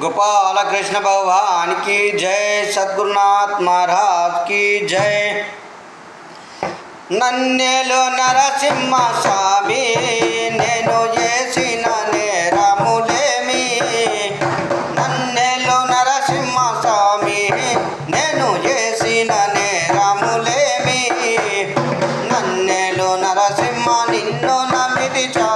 गोपाल कृष्ण भगवान की जय सदगुरुनाथ महाराज की जय। नन्नेलो नरसिम्हा स्वामी नैनो ये सीना ने रामुले मी। नन्नेलो नरसिम्हा स्वामी नैनो ये सीना ने रामुले मी। नन्नेलो नरसिम्हा निन्नो नमिति चा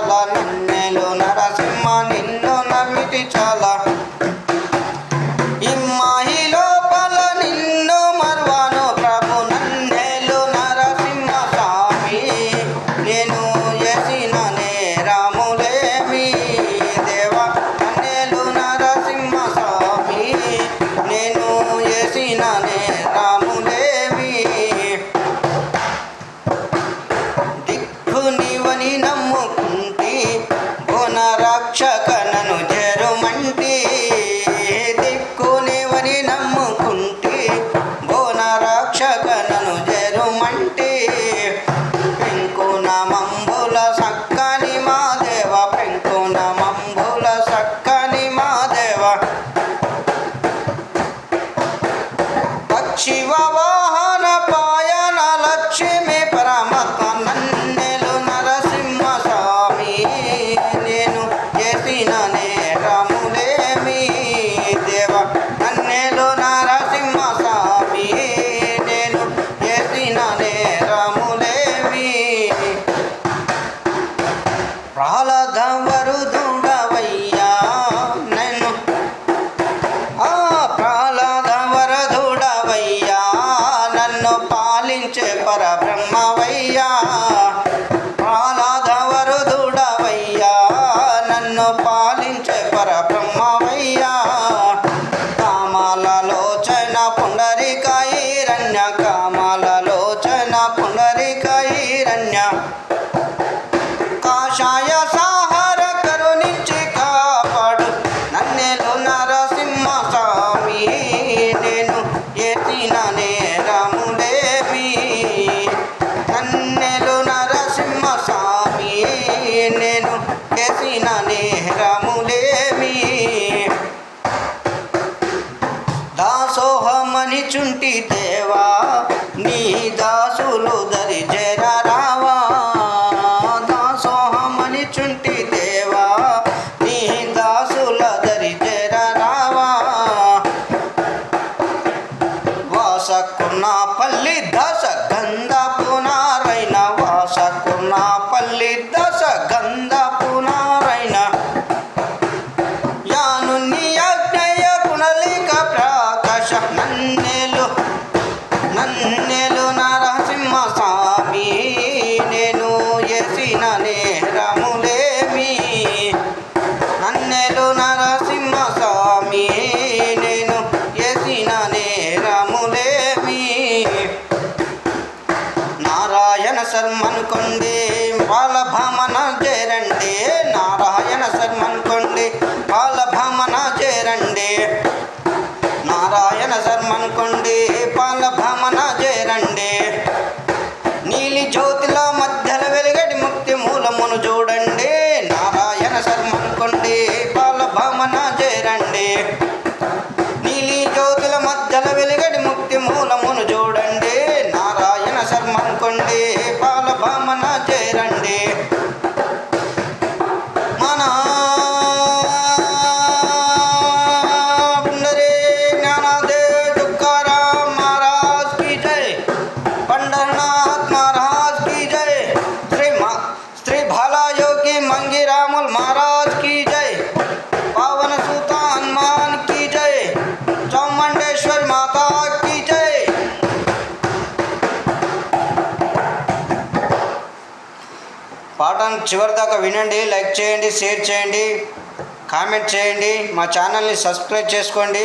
పాలించే పరబ్రహ్మవయ్యా ప్రహ్లాద వరదుడవయ్యా నన్ను పాలించే పరబ్రహ్మవయ్యా కామాలలోచన పుండరికాయిరణ్య కామాలలోచన పుండరికాయిరణ్య దాసోహమని చుంటి దేవా నీ దాసులు దరి జర రావా. దాసోహమని చుంటి దేవా నీ దాసుల దరి జర రావా. వాసకున్న పల్లి దశ గంధ పునారైన వాసకున్న పల్లి దశ వాళ్ళ భామన చేరండి నారాయణ శర్మనుకోండి కొండే. వాళ్ళ భామన చేరండి నారాయణ శర్మన్ కొండే. పాల భామన చేరండి. నీలి జ్యోతిల మధ్యలో వెలుగడి ముక్తి మూలమును చూడండి నారాయణ శర్మ పాఠం చివరిదాకా వినండి లైక్ చేయండి షేర్ చేయండి కామెంట్ చేయండి మా ఛానల్ని సబ్స్క్రైబ్ చేసుకోండి.